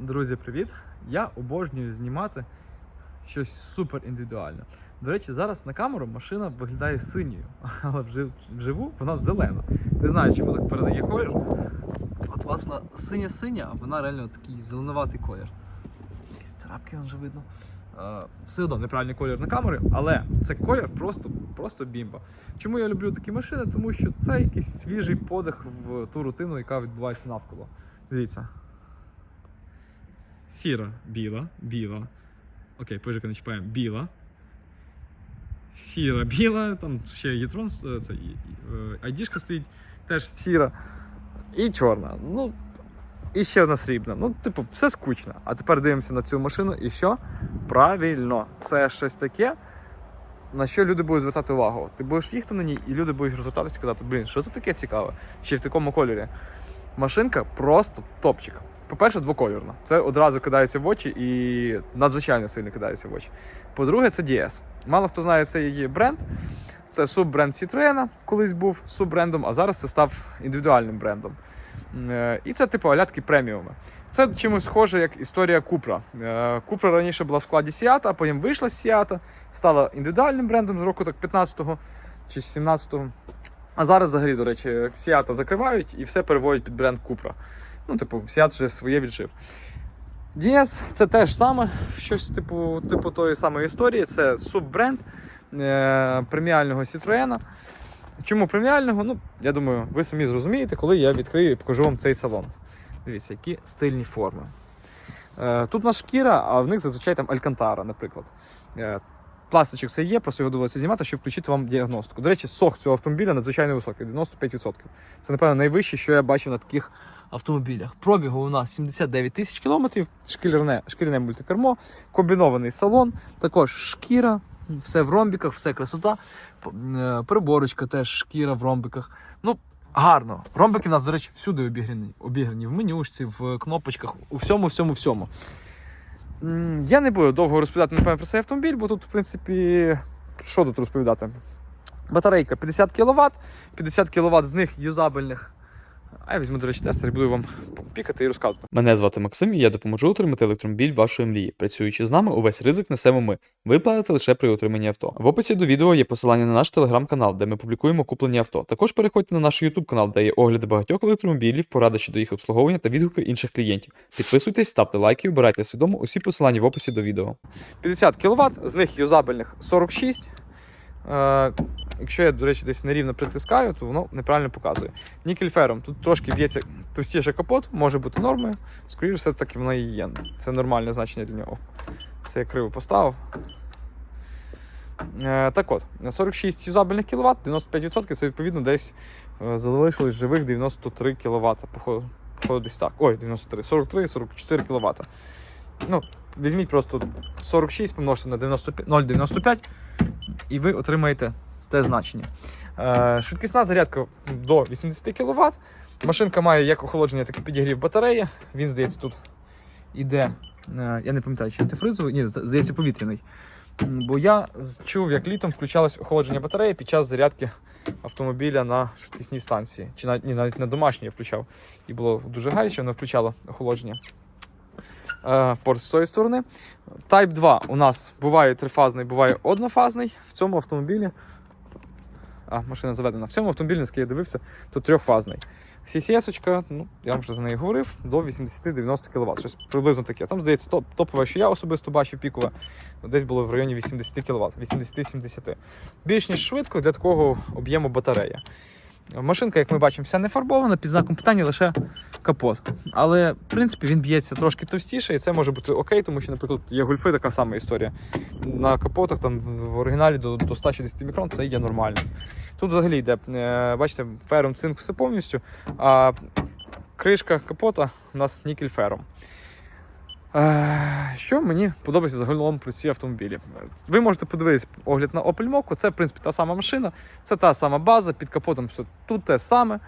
Друзі, привіт! Я обожнюю знімати щось супер індивідуальне. До речі, зараз на камеру машина виглядає синьою, але вживу вона зелена. Не знаю, чому так передає колір. От вона синя-синя, а вона реально такий зеленуватий колір. Якісь царапки вже видно. Е, Все одно неправильний колір на камері, але це колір просто, просто бімба. Чому я люблю такі машини? Тому що це якийсь свіжий подих в ту рутину, яка відбувається навколо. Дивіться. Сіра, біла, біла. Окей, пижика не чіпаємо. Біла. Сіра, біла, там ще Єтрон, е, це е, айдішка стоїть, теж сіра. І чорна. Ну, і ще одна срібна. Ну, типу, все скучно. А тепер дивимося на цю машину і що? Правильно, це щось таке, на що люди будуть звертати увагу. Ти будеш їхати на ній, і люди будуть розвертатися і казати, блін, що це таке цікаве? Ще в такому кольорі. Машинка просто топчик. По-перше, двокольорна. Це одразу кидається в очі і надзвичайно сильно кидається в очі. По-друге, це DS. Мало хто знає цей її бренд. Це суббренд Citroën, колись був суббрендом, а зараз це став індивідуальним брендом. Е, І це типу алятки преміуми. Це чимось схоже, як історія Купра. Е, Купра раніше була в складі Сіата, а потім вийшла з Сіата, стала індивідуальним брендом з року так 15-го чи 17-го. А зараз, взагалі, до речі, Сіата закривають і все переводять під бренд Купра. Ну, типу, Сіат вже своє віджив. DS це теж саме, щось типу, типу тої самої історії. Це суббренд е, преміального Citroën. Чому преміального? Ну, я думаю, ви самі зрозумієте, коли я відкрию і покажу вам цей салон. Дивіться, які стильні форми. Е, тут у нас шкіра, а в них зазвичай там алькантара, наприклад. Е, пластичок це є, просто його доводиться знімати, щоб включити вам діагностику. До речі, сох цього автомобіля надзвичайно високий, 95%. Це, напевно, найвище, що я бачив на таких автомобілях. Пробігу у нас 79 тисяч кілометрів, шкіряне, шкіряне мультикермо, комбінований салон, також шкіра, все в ромбіках, все красота. Е, Приборочка теж шкіра в ромбиках. Ну, гарно. Ромбики в нас, до речі, всюди обіграні. Обіграні в менюшці, в кнопочках, у всьому, всьому, всьому. Я не буду довго розповідати, напевно, про цей автомобіль, бо тут, в принципі, що тут розповідати? Батарейка 50 кВт, 50 кВт з них юзабельних. А я візьму, до речі, тестер і буду вам пікати і розказувати. Мене звати Максим, і я допоможу отримати електромобіль вашої мрії. Працюючи з нами, увесь ризик несемо ми. Ви платите лише при отриманні авто. В описі до відео є посилання на наш телеграм-канал, де ми публікуємо куплені авто. Також переходьте на наш YouTube канал, де є огляди багатьох електромобілів, поради щодо їх обслуговування та відгуки інших клієнтів. Підписуйтесь, ставте лайки обирайте свідомо усі посилання в описі до відео. 50 кВт, з них юзабельних 46. Якщо я, до речі, десь нерівно притискаю, то воно неправильно показує. Нікель фером. Тут трошки б'ється товстіше капот, може бути нормою. Скоріше, все таки воно і є. Це нормальне значення для нього. Це я криво поставив. Е, так от, 46 юзабельних кВт, 95% це відповідно десь е, залишилось живих 93 кВт. Походу, десь так. Ой, 93, 43, 44 кВт. Ну, візьміть просто 46 помножте на 0,95 і ви отримаєте те значення. Е, швидкісна зарядка до 80 кВт. Машинка має як охолодження, так і підігрів батареї. Він, здається, тут іде. е, я не пам'ятаю, чи антифризовий, ні, здається, повітряний. Бо я чув, як літом включалось охолодження батареї під час зарядки автомобіля на швидкісній станції. Чи навіть, ні, навіть на домашній я включав. І було дуже гаряче, воно включало охолодження. Е, порт з цієї сторони. Type 2 у нас буває трифазний, буває однофазний. В цьому автомобілі. А, машина заведена. В цьому автомобілі, наскільки я дивився, то трьохфазний. CCS, ну, я вам вже за неї говорив, до 80-90 кВт. Щось приблизно таке. Там, здається, топ, топове, що я особисто бачив, пікове, десь було в районі 80 кВт, 80-70. Більш ніж швидко для такого об'єму батарея. Машинка, як ми бачимо, вся не фарбована, під знаком питання лише капот. Але, в принципі, він б'ється трошки товстіше, і це може бути окей, тому що, наприклад, є гульфи така сама історія. На капотах там в оригіналі до, до 160 мікрон це є нормально. Тут взагалі йде, е, бачите, фером цинк все повністю, а кришка капота у нас нікель фером. Е, Що мені подобається загалом про ці автомобілі? Ви можете подивитись огляд на Opel Mokko, це в принципі та сама машина, це та сама база, під капотом все тут те саме.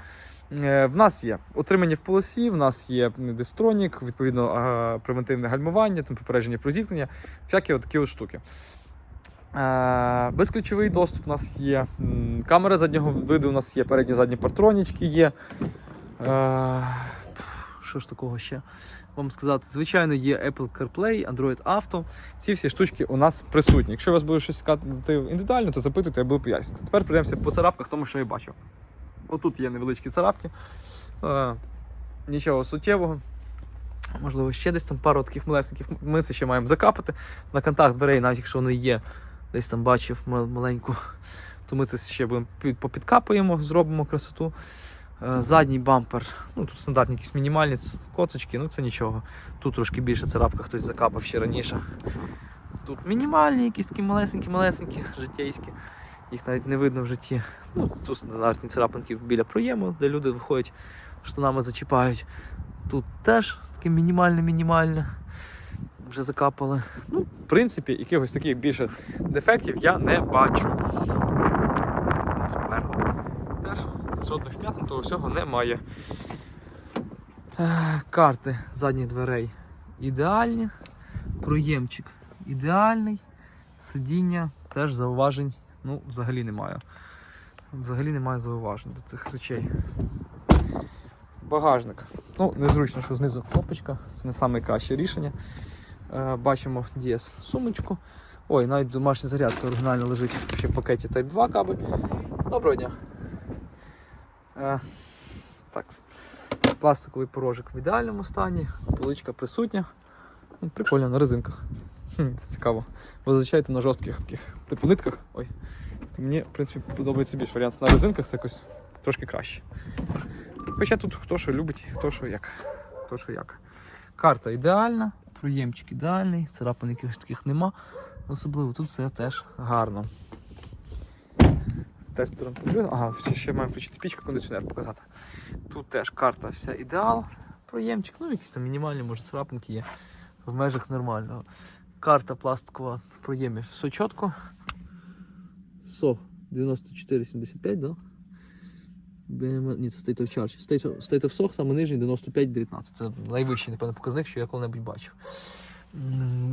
Е, В нас є отримання в полосі, в нас є дистронік, відповідно е, превентивне гальмування, там попередження про зіткнення, всякі от такі от штуки. Безключовий доступ у нас є. Камера заднього виду у нас є, передні задні партронічки є. Що ж такого ще вам сказати? Звичайно, є Apple CarPlay, Android Auto. Ці всі штучки у нас присутні. Якщо у вас буде щось цікавити індивідуально, то запитуйте, я буду пояснювати. Тепер прийдемося по царапках, тому що я бачив. Отут є невеличкі царапки. Е, нічого суттєвого. Можливо, ще десь там пару таких малесеньких. Ми це ще маємо закапати. На контакт дверей, навіть якщо вони є, десь там бачив маленьку, то ми це ще будемо під- попідкапаємо, зробимо красоту. Е, Задній бампер, ну тут стандартні якісь мінімальні коцочки, ну це нічого. Тут трошки більше царапка хтось закапав ще раніше. Тут мінімальні, якісь такі малесенькі-малесенькі, життєйські. Їх навіть не видно в житті. Ну, тут стандартні царапинки біля проєму, де люди виходять, штанами зачіпають. Тут теж таке мінімальне-мінімальне. Вже закапали. Ну, в принципі, якихось таких більше дефектів я не бачу. Жодних вм'ятнутого всього немає. Е, Карти задніх дверей ідеальні. Проємчик ідеальний. Сидіння теж зауважень ну, взагалі немає. Взагалі немає зауважень до цих речей. Багажник. Ну, незручно, що знизу кнопочка. Це не найкраще рішення. Е, бачимо DS сумочку. Ой, навіть домашня зарядка оригінально лежить ще в пакеті Type 2 кабель. Доброго дня. Е, так. Пластиковий порожик в ідеальному стані, поличка присутня. Ну, Прикольно на резинках. Це цікаво. Ви зазвичай на жорстких таких типу нитках. Ой. То мені, в принципі, подобається більш варіант на резинках, це якось трошки краще. Хоча тут хто що любить, хто що як. Хто що як. Карта ідеальна, проємчик ідеальний, царапин якихось таких нема. Особливо тут все теж гарно. Тестером подивлюся. Ага, ще маємо включити пічку, кондиціонер показати. Тут теж карта вся ідеал, проємчик, ну якісь там мінімальні, може, царапинки є в межах нормального. Карта пластикова в проємі, все чітко. SOF 9475, да? BM... Ні, це State of Charge. State of, State саме нижній 9519. Це найвищий, напевно, показник, що я коли-небудь бачив.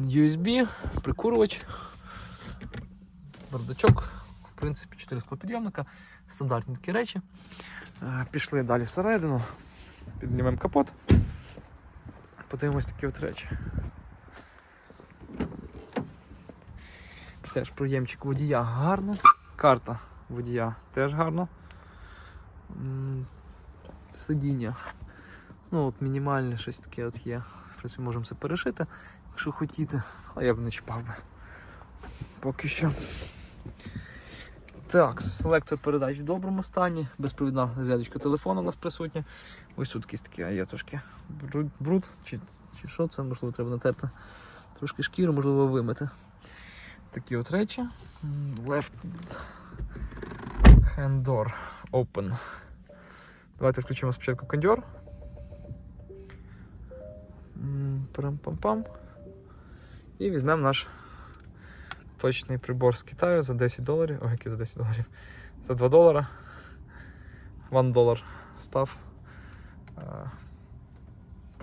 USB, прикурювач, бардачок, в принципі, 4 склопідйомника, стандартні такі речі. Е, Пішли далі всередину, піднімемо капот. Подивимось такі от речі. Теж проємчик водія гарно. Карта водія теж гарно. Сидіння. Ну от мінімальне щось таке от є. В принципі, можемо це перешити, якщо хотіти. А я б не чіпав би. Поки що. Так, селектор передач в доброму стані, безпровідна зарядочка телефону у нас присутня. Ось тут якісь такі, а є трошки бруд, бруд чи, чи що це, можливо, треба натерти трошки шкіру, можливо, вимити. Такі от речі. Left hand door open. Давайте включимо спочатку кондьор. М, Парам-пам-пам. І візьмемо наш точний прибор з Китаю за 10 доларів. Ой, який за 10 доларів. За 2 долара. 1 долар став. Е,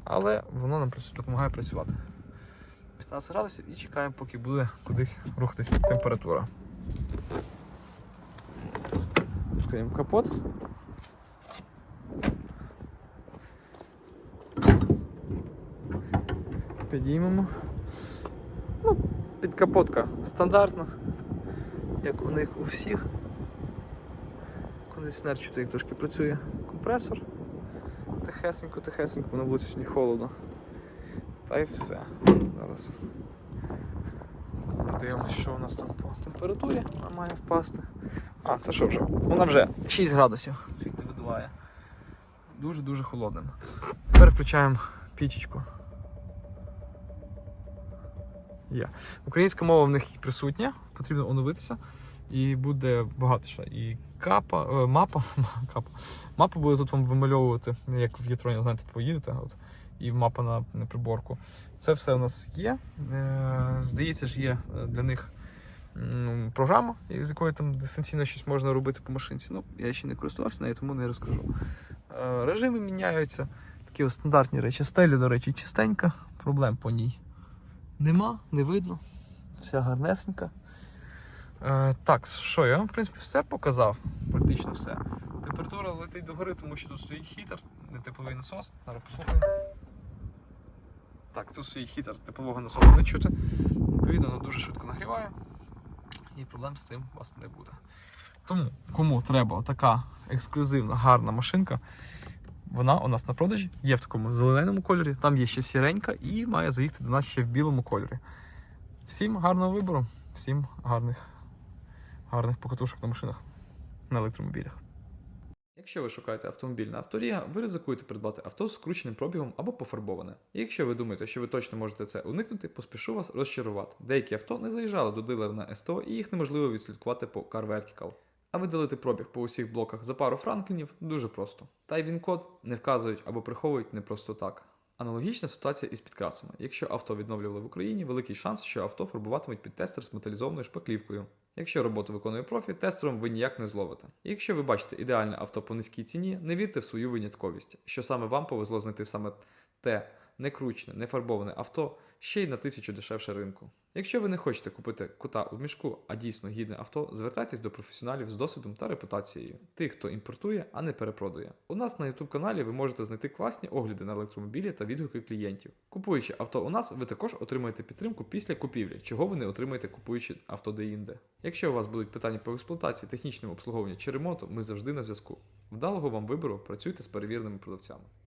Але воно нам допомагає працювати. 15 градусів і чекаємо, поки буде кудись рухатися температура. Відкриємо капот. Підіймемо. Підкапотка стандартна, як у них у всіх. Кондиціонер чути, трошки працює компресор. Тихесенько, тихесенько, воно буде сьогодні холодно. Та й все. Зараз. Подивимось, що у нас там по температурі вона має впасти. А, то що вже? Вона вже 6 градусів звідти видуває. Дуже-дуже холодним. Тепер включаємо пічечку. Є. Українська мова в них присутня, потрібно оновитися. І буде багато що. І капа, е, мапа, капа. Мапа буде тут вам вимальовувати, як в Єтроні, знаєте, поїдете, от, і мапа на, на приборку. Це все у нас є. Е, здається ж, є е, для них програма, з якою там дистанційно щось можна робити по машинці. Ну, я ще не користувався нею, тому не розкажу. Режими міняються. Такі стандартні речі. Стеля, до речі, чистенька, проблем по ній нема, не видно. Вся гарнесенька. Е, так, що я вам, в принципі, все показав, практично все. Температура летить догори, тому що тут стоїть хітер, не тепловий насос. Зараз послухаємо. Так, тут стоїть хітер теплового насосу не чути. Відповідно, воно дуже швидко нагріває. І проблем з цим у вас не буде. Тому, кому треба така ексклюзивна, гарна машинка, вона у нас на продажі є в такому зеленому кольорі, там є ще сіренька і має заїхати до нас ще в білому кольорі. Всім гарного вибору, всім гарних, гарних покатушок на машинах, на електромобілях. Якщо ви шукаєте автомобіль на авторія, ви ризикуєте придбати авто з скрученим пробігом або пофарбоване. І якщо ви думаєте, що ви точно можете це уникнути, поспішу вас розчарувати. Деякі авто не заїжджали до дилера на СТО і їх неможливо відслідкувати по Car Vertical. А видалити пробіг по усіх блоках за пару франклінів дуже просто. Та й він код не вказують або приховують не просто так. Аналогічна ситуація із підкрасами. Якщо авто відновлювали в Україні, великий шанс, що авто фарбуватимуть під тестер з металізованою шпаклівкою. Якщо роботу виконує профі, тестером ви ніяк не зловите. І якщо ви бачите ідеальне авто по низькій ціні, не вірте в свою винятковість, що саме вам повезло знайти саме те некручене, нефарбоване авто ще й на тисячу дешевше ринку. Якщо ви не хочете купити кута у мішку, а дійсно гідне авто, звертайтесь до професіоналів з досвідом та репутацією, тих, хто імпортує, а не перепродує. У нас на YouTube каналі ви можете знайти класні огляди на електромобілі та відгуки клієнтів. Купуючи авто у нас, ви також отримаєте підтримку після купівлі, чого ви не отримаєте купуючи авто деінде. Якщо у вас будуть питання по експлуатації, технічному обслуговуванню чи ремонту, ми завжди на зв'язку. Вдалого вам вибору, працюйте з перевіреними продавцями.